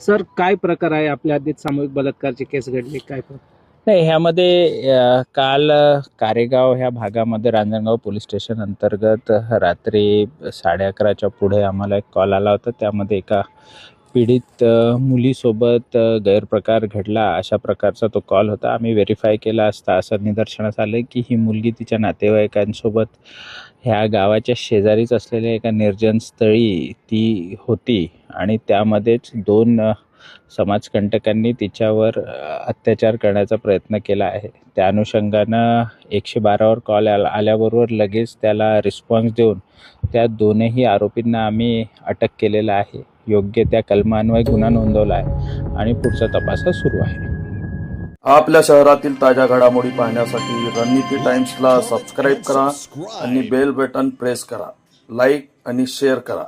Sir काय प्रकार आहे आपल्या हद्दीत सामूहिक बलात्कारची केस घडली? काय नाही ह्यामध्ये अ, काल अ, कारेगाव ह्या भागामध्ये रांजणगाव पोलीस स्टेशन अंतर्गत रात्री साडे अकराच्या पुढे आम्हाला एक कॉल आला होता. त्यामध्ये एका पीडित अ, मुलीसोबत अ, गैरप्रकार घडला. अशा प्रकारचा तो कॉल होता. आम्ही व्हेरीफाय केला असता असं निदर्शनास आलं की ही मुलगी तिच्या नातेवाईकांसोबत ह्या गावाच्या शेजारीच असलेल्या एका निर्जन स्थळी ती होती. आणि त्यामध्येच दोन समाजकंटकांनी तिच्यावर अत्याचार करण्याचा प्रयत्न केला आहे. त्या अनुषंगानं एकशे बारावर कॉल आला आल्याबरोबर लगेच त्याला रिस्पॉन्स देऊन त्या दोनही आरोपींना आम्ही अटक केलेला आहे. योग्य त्या कलमान्वये गुन्हा नोंदवला आहे आणि पुढचा तपास सुरू आहे. आपल्या शहरातील ताज्या घडामोडी पाहण्यासाठी रणनीती टाइम्सला सबस्क्राईब करा आणि बेल बटन प्रेस करा. लाईक आणि शेअर करा.